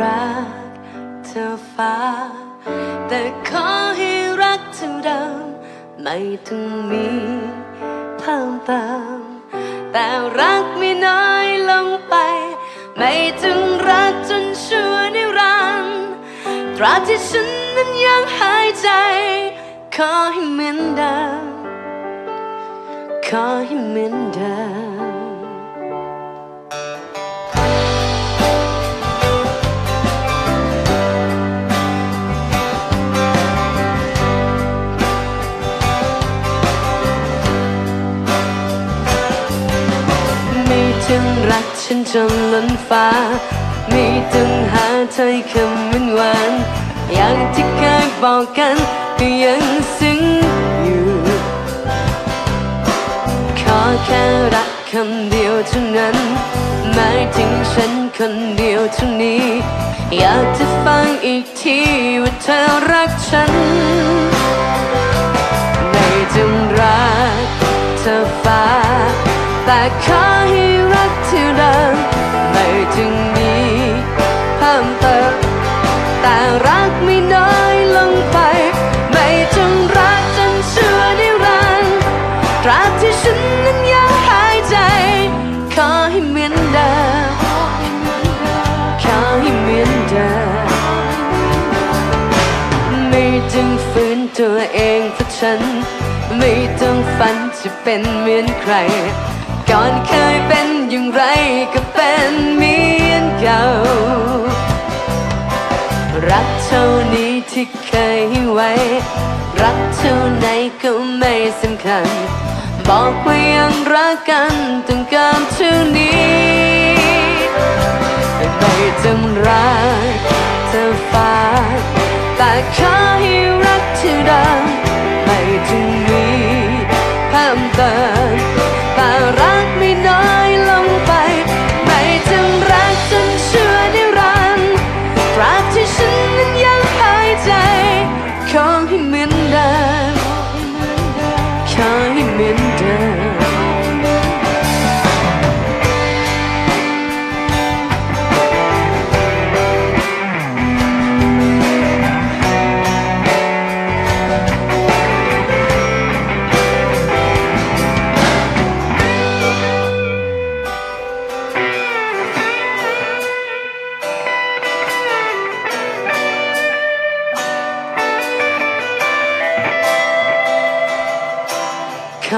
รักเธอฟ้า แต่ขอให้รักเธอเดิมไม่ต้องมีเพิ่มเติม แต่รักไม่น้อยลงไป ไม่ต้องรักจนชั่วนิรันดร์ตราบที่ฉันนั้นยังหายใจ ขอให้เหมือนเดิมขอให้เหมือนเดิม ฉันจนล้นฟ้า ไม่ต้องหาถ้อยคำหวานหวานอย่างที่เคยบอกกันก็ยังซึ้งอยู่ ขอแค่รักคำเดียวเท่านั้นหมายถึงฉันคนเดียวเท่านี้ อยากจะฟังอีกทีว่าเธอรักฉัน ไม่จงรักเธอฟ้าแต่ขอ มเติม แต่รักไม่น้อยลงไป ไม่จงรักจนชั่วนิรันดร์ตราบที่ฉันนั้นยังหายใจ ขอให้เหมือนเดิมขอให้เหมือนเดิมไม่ต้องฝืนตัวเองเพราะฉัน ไม่ต้องฝันจะเป็นเหมือนใคร ก่อนเคยเป็นอย่างไรก็เป็นเหมือนเก่า รักเท่านี้ที่เคยให้ไว้ รักเท่าไหนก็ไม่สำคัญ บอกว่ายังรักกันต้องการเท่านี้ไม่จำรักเธอฝากแต่ ขอให้เหมือนเดิ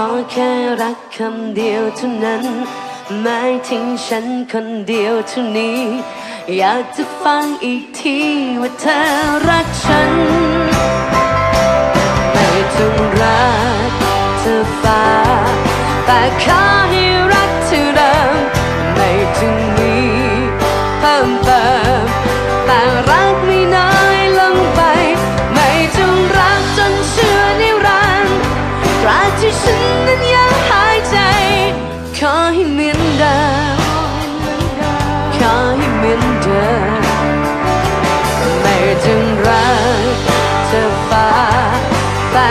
อแค่รักคำเดียวเท่านั้นหมายถึงฉันคนเดียวเท่านี้ อยากจะฟังอีกทีว่าเธอรักฉัน ไม่ต้องรักเธอฟ้าแต่ขอให้ เหมือไม่ถึงรักเธอฟ้าแต่